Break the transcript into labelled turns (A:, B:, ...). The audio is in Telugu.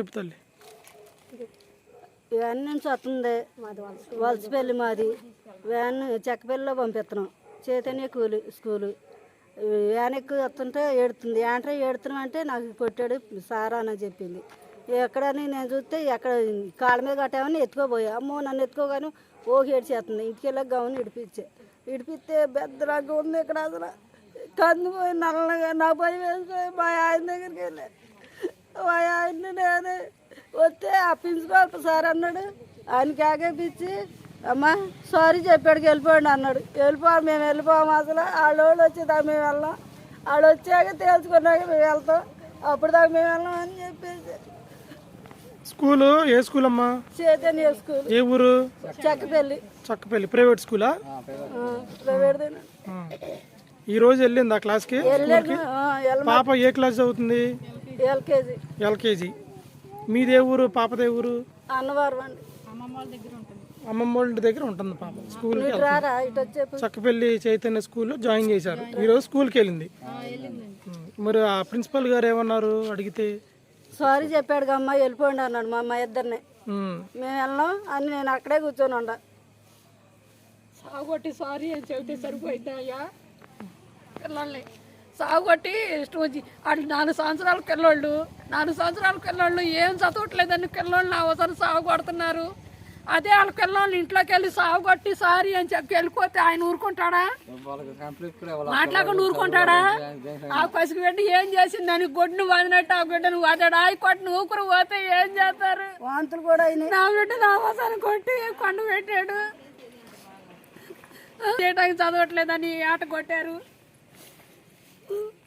A: చెప్పు తల్లి.
B: వ్యాన్ నుంచి వస్తుంది. వలసపల్లి మాది. వ్యాన్ చెక్కపల్లిలో పంపిస్తున్నాం. చైతన్య కూలి స్కూలు. వ్యాన్ ఎక్కువ వస్తుంటే ఏడుతుంది. ఏంట్రా ఏడుతున్నాం అంటే నాకు కొట్టాడు సారా అని చెప్పింది. ఎక్కడని నేను చూస్తే ఎక్కడ కాళ్ళ మీద కట్టామని ఎత్తుకోపోయా అమ్మో నన్ను ఎత్తుకోగాను ఓకి ఏడ్చేస్తుంది. ఇంటికి వెళ్ళక గమని ఇడిపించే. ఇడిపిస్తే బెద్దరాగా ఉంది ఇక్కడ అసలు. కందిపోయి నల్లగా నా పోయి వేసిపోయి మా ఆయన దగ్గరికి వెళ్ళే. ఆయన్ని నేను వస్తే ఆ ప్రిన్సిపాల్ సార్ అన్నాడు ఆయనకి ఆగేపించి అమ్మా సారీ చెప్పాడు వెళ్ళిపోండి అన్నాడు. వెళ్ళిపో మేము వెళ్ళిపోము అసలు వాళ్ళు వాళ్ళు వచ్చేదాకా మేము వెళ్ళాం. వాళ్ళు వచ్చాక తేల్చుకున్నాక మేము వెళ్తాం. అప్పుడు దాకా మేము వెళ్ళాం అని చెప్పేసి.
A: స్కూలు ఏ స్కూల్ అమ్మా
B: చైతన్య స్కూల్.
A: ఏ ఊరు?
B: చెక్కపల్లి.
A: చక్కపల్లి. ప్రైవేట్ స్కూలా?
B: ప్రైవేట్.
A: ఆ. ఈ రోజు వెళ్ళింది ఆ క్లాస్కి పాప ఏ క్లాస్ చదువుతుంది?
B: ఎల్కేజీ.
A: ఎల్కేజీ. మీదే ఊరు పాపదే ఊరు?
B: అన్నవరం అండి
A: అమ్మమ్మ వాళ్ళ దగ్గర ఉంటుంది పాప.
B: వచ్చే
A: చక్కపల్లి చైతన్య స్కూల్లో జాయిన్ చేశారు. ఈరోజు స్కూల్కి వెళ్ళింది. మరి ఆ ప్రిన్సిపల్ గారు ఏమన్నారు? అడిగితే?
B: సారీ చెప్పాడు అమ్మ వెళ్ళిపోండి అన్నాడు మా అమ్మ ఇద్దరిని. మేము వెళ్ళాం అని నేను అక్కడే కూర్చొని ఉండ.
C: సాగుకొట్టి సారీ అని చెబితే సరిపోయింది అయ్యా? పిల్లల్ని. సాగుకొట్టి ఇష్టం వచ్చి వాళ్ళు నాలుగు సంవత్సరాల పిల్లోళ్ళు నాలుగు సంవత్సరాల పిల్లోళ్ళు ఏం చదవట్లేదని పిల్లోళ్ళు అవసరం సాగు కొడుతున్నారు అదే వాళ్ళ పిల్లోళ్ళు ఇంట్లోకి వెళ్ళి సాగు కొట్టి సారీ అని చెప్పి వెళ్ళిపోతే ఆయన ఊరుకుంటాడా? మాట్లాడకుండా ఊరుకుంటాడా? ఆ పసికి బిడ్డ ఏం చేసింది? దానికి గొడ్డును వదినట్టు ఆ బిడ్డను వదడా. ఆ కొట్టిన ఊపిరి పోతే ఏం చేస్తారు?
B: వాంతులు కూడా
C: నా బిడ్డ నా అవసరం కొట్టి కొండ పెట్టాడు. చదవట్లేదని ఆట కొట్టారు. Boop.